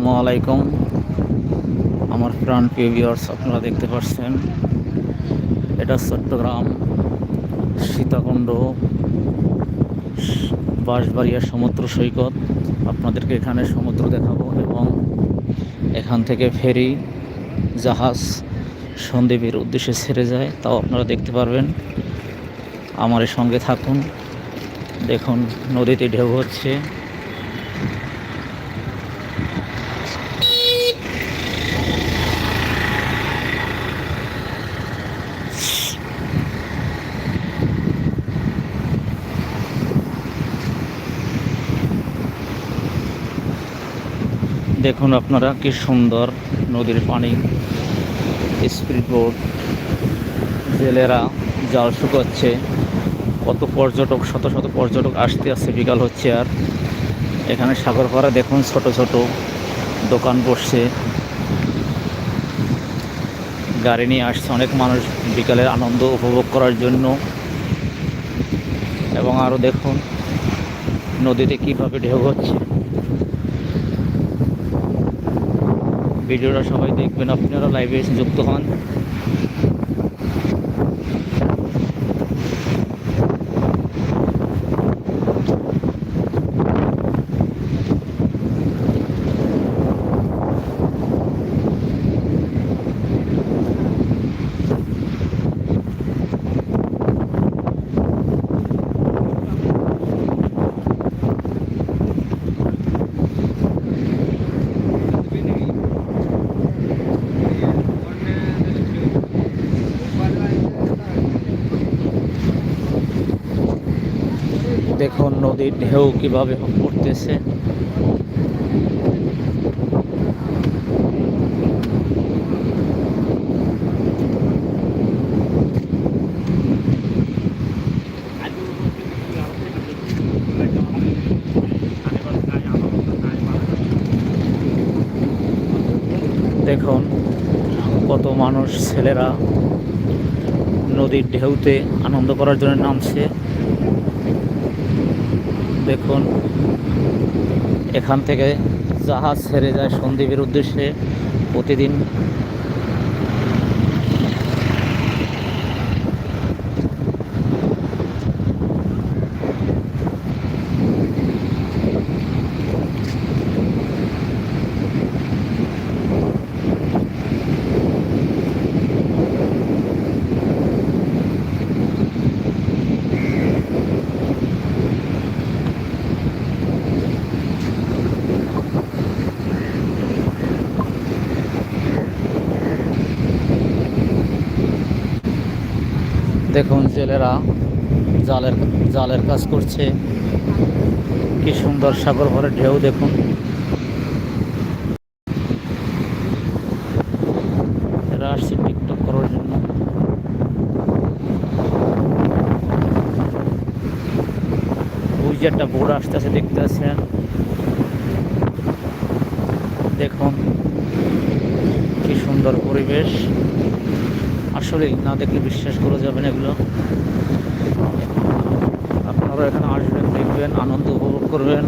আসসালামু আলাইকুম। আমার প্রাণ প্রিয় ভিউয়ার্স আপনারা দেখতে পাচ্ছেন, এটা চট্টগ্রাম সীতাকুণ্ড বাঁশবাড়িয়া সমুদ্র সৈকত। আপনাদেরকে এখানে সমুদ্র দেখাবো এবং এখান থেকে ফেরি, জাহাজ, সন্দ্বীপের উদ্দেশ্যে ছেড়ে যায়, তাও আপনারা দেখতে পারবেন। আমার সঙ্গে থাকুন। দেখুন, নদীতে ঢেউ হচ্ছে। দেখুন আপনারা কি সুন্দর নদীর পানি, স্পিড বোট, জেলেরা জাল শুকাচ্ছে, কত পর্যটক, শত শত পর্যটক আসতে আসতে বিকাল হচ্ছে আর। এখানে সাগর পাড়া দেখুন ছোট ছোট দোকান বসছে। গাড়ি নিয়ে আসছে অনেক মানুষ বিকালের আনন্দ উপভোগ করার জন্য। এবং আরও দেখুন নদীতে কীভাবে ঢেউ হচ্ছে। ভিডিওটা সবাই দেখবেন। আপনারা লাইভে এসে যুক্ত হন। দেখুন নদীর ঢেউ কীভাবে পড়তেছে দেখুন, কত মানুষ ছেলেরা নদীর ঢেউতে আনন্দ করার জন্য নামছে। দেখুন। এখান থেকে জাহাজ ছেড়ে যায় সন্দ্বীপের উদ্দেশ্যে। প্রতিদিন দেখুন জেলেরা জালের জালের কাজ করছে। কি সুন্দর সাগর ভরে ঢেউ দেখুন। এরা টিকটক করার জন্য। একটা বোর্ড আসতেছে, দেখতে আছেন দেখুন, কি সুন্দর পরিবেশ। আসলে না দেখলে বিশ্বাস করা যাবে না এগুলো। আপনারা এখানে আসবেন, দেখবেন, আনন্দ উপভোগ করবেন।